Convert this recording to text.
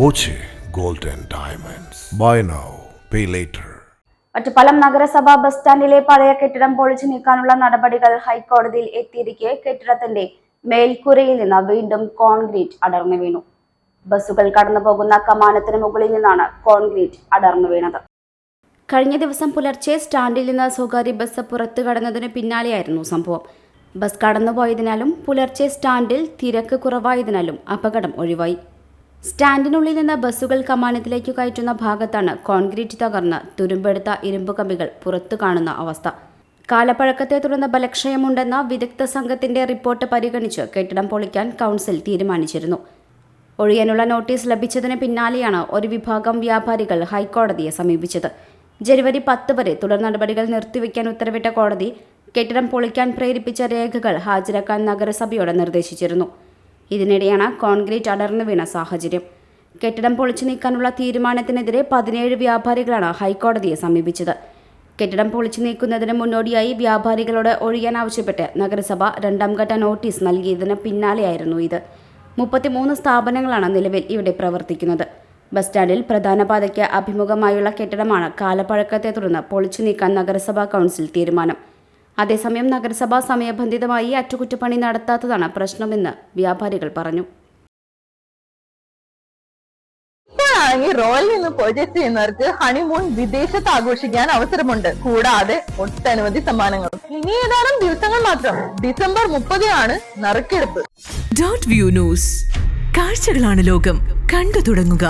Boche gold and diamonds buy now pay later Ottapalam നഗരസഭാ bus സ്റ്റാൻഡിലെ പഴയ കെട്ടിടം പൊളിച്ചു നീക്കാനുള്ള നടപടികൾ ഹൈക്കോടതിയിൽ എത്തിയിരിക്കെ കെട്ടിടത്തിന്റെ മേൽക്കൂരയിൽ നിന്ന് വീണ്ടും കോൺക്രീറ്റ് അടർന്നു വീണു. ബസ്സുകൾ കടന്നു പോകുന്ന കമാനത്തിന് മുകളിൽ നിന്നാണ് കോൺക്രീറ്റ് അടർന്നു വീണത്. കഴിഞ്ഞ ദിവസം പുലർച്ചെ സ്റ്റാൻഡിൽ നിന്ന് സ്വകാര്യ ബസ് പുറത്തു കടന്നതിന് പിന്നാലെയായിരുന്നു സംഭവം. ബസ് കടന്നുപോയതിനാലും പുലർച്ചെ സ്റ്റാൻഡിൽ തിരക്ക് കുറവായതിനാലും അപകടം ഒഴിവായി. സ്റ്റാൻഡിനുള്ളിൽ നിന്ന് ബസ്സുകൾ കമാനത്തിലേക്ക് കയറ്റുന്ന ഭാഗത്താണ് കോൺക്രീറ്റ് തകർന്ന് തുരുമ്പെടുത്ത ഇരുമ്പ് കമ്പികൾ പുറത്തു കാണുന്ന അവസ്ഥ. കാലപ്പഴക്കത്തെ തുടർന്ന് ബലക്ഷയമുണ്ടെന്ന വിദഗ്ധ സംഘത്തിന്റെ റിപ്പോർട്ട് പരിഗണിച്ച് കെട്ടിടം പൊളിക്കാൻ കൗൺസിൽ തീരുമാനിച്ചിരുന്നു. ഒഴിയാനുള്ള നോട്ടീസ് ലഭിച്ചതിന് പിന്നാലെയാണ് ഒരു വിഭാഗം വ്യാപാരികൾ ഹൈക്കോടതിയെ സമീപിച്ചത്. ജനുവരി പത്ത് വരെ തുടർ നടപടികൾ നിർത്തിവെക്കാൻ ഉത്തരവിട്ട കോടതി കെട്ടിടം പൊളിക്കാൻ പ്രേരിപ്പിച്ച രേഖകൾ ഹാജരാക്കാൻ നഗരസഭയോട് നിർദ്ദേശിച്ചിരുന്നു. ഇതിനിടെയാണ് കോൺക്രീറ്റ് അടർന്നു വീണ സാഹചര്യം. കെട്ടിടം പൊളിച്ചു നീക്കാനുള്ള തീരുമാനത്തിനെതിരെ പതിനേഴ് വ്യാപാരികളാണ് ഹൈക്കോടതിയെ സമീപിച്ചത്. കെട്ടിടം പൊളിച്ചു നീക്കുന്നതിന് മുന്നോടിയായി വ്യാപാരികളോട് ഒഴിയാൻ ആവശ്യപ്പെട്ട് നഗരസഭ രണ്ടാം ഘട്ട നോട്ടീസ് നൽകിയതിന് പിന്നാലെയായിരുന്നു ഇത്. മുപ്പത്തിമൂന്ന് സ്ഥാപനങ്ങളാണ് നിലവിൽ ഇവിടെ പ്രവർത്തിക്കുന്നത്. ബസ് സ്റ്റാൻഡിൽ പ്രധാന പാതയ്ക്ക് അഭിമുഖമായുള്ള കെട്ടിടമാണ് കാലപ്പഴക്കത്തെ തുടർന്ന് പൊളിച്ചു നീക്കാൻ നഗരസഭാ കൗൺസിൽ തീരുമാനം. അതേസമയം നഗരസഭ സമയബന്ധിതമായി അറ്റകുറ്റപ്പണി നടത്താത്തതാണ് പ്രശ്നമെന്ന് വ്യാപാരികൾ പറഞ്ഞു. ഈ റോയൽ നിന്ന് പർച്ചേസ് ചെയ്യുന്നവർക്ക് ഹണിമൂൺ വിദേശത്ത് ആഘോഷിക്കാൻ അവസരമുണ്ട്. കൂടാതെ ഒട്ടനവധി സമ്മാനങ്ങളും. ഇനി ഏതാനും ദിവസങ്ങൾ മാത്രം. ഡിസംബർ മുപ്പതിനാണ് നറുക്കെടുപ്പ്. ഡോട്ട് വ്യൂ ന്യൂസ് കാഴ്ചകളാണ് ലോകം. കണ്ടു തുടങ്ങുക.